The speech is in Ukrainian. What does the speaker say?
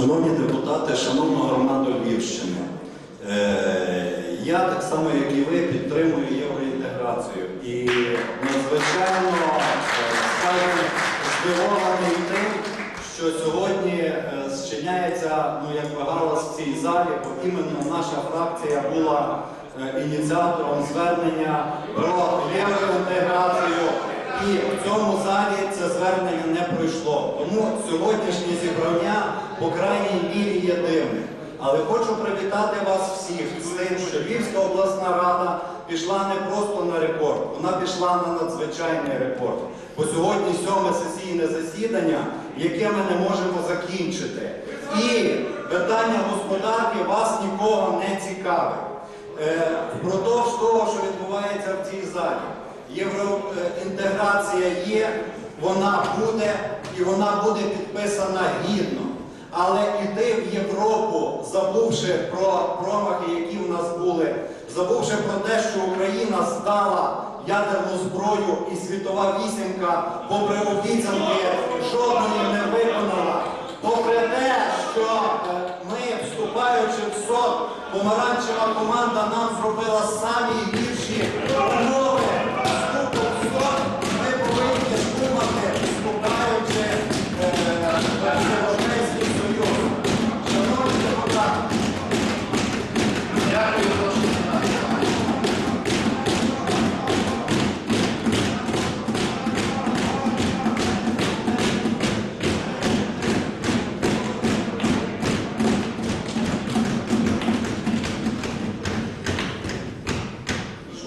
Шановні депутати, шановна громада Львівщини, е, я так само, як і ви, підтримую євроінтеграцію. І надзвичайно е, здивований тим, що сьогодні е, зчиняється, ну як галас в цій залі, бо іменно наша фракція була ініціатором звернення про євроінтеграцію. І в цьому залі це звернення не пройшло. Тому сьогоднішнє зібрання по крайній мірі є дивним. Але хочу привітати вас всіх з тим, що Львівська обласна рада пішла не просто на рекорд, вона пішла на надзвичайний рекорд. Бо сьогодні сьоме сесійне засідання, яке ми не можемо закінчити. І питання господарки вас нікого не цікавить. Е, Впродовж того, що відбувається в цій залі. Євроінтеграція є, вона буде і вона буде підписана гідно. Але йти в Європу, забувши про промахи, які в нас були, забувши про те, що Україна здала ядерну зброю і світова вісімка, попри обіцянки, жодної не виконала. Попри те, що е, ми, вступаючи в СОТ, помаранчева команда нам зробила самі